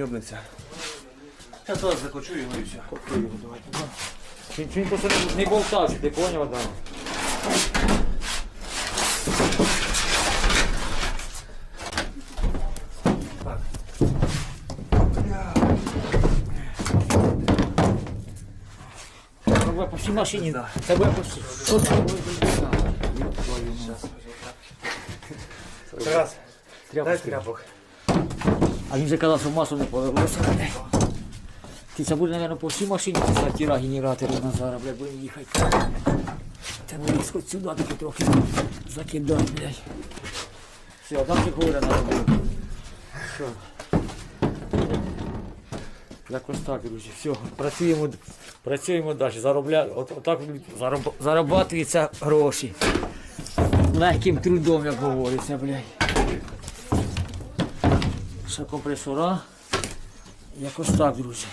Йобнеться. Я зараз закочу його і все. Чи, чи він просто не- не болтався, ти поняв, да? Це буде по всій машині. Це буде по всій. Що це? Тарас, дай тряпок. А він же казав, що масло не повелося. Ти це буде, мабуть, по всій машині після тіра генератори Назара, блядь, будемо їхати. Це буде хоч сюди таки трохи закидай, блядь. Все, там же говоря надо було. Що? Якось так, друзі. Все, працюємо, працюємо далі. Заробля... От, отак зароб... зарабатуються гроші. Легким трудом, як говориться, блядь. Ще компресора. Якось так, друзі.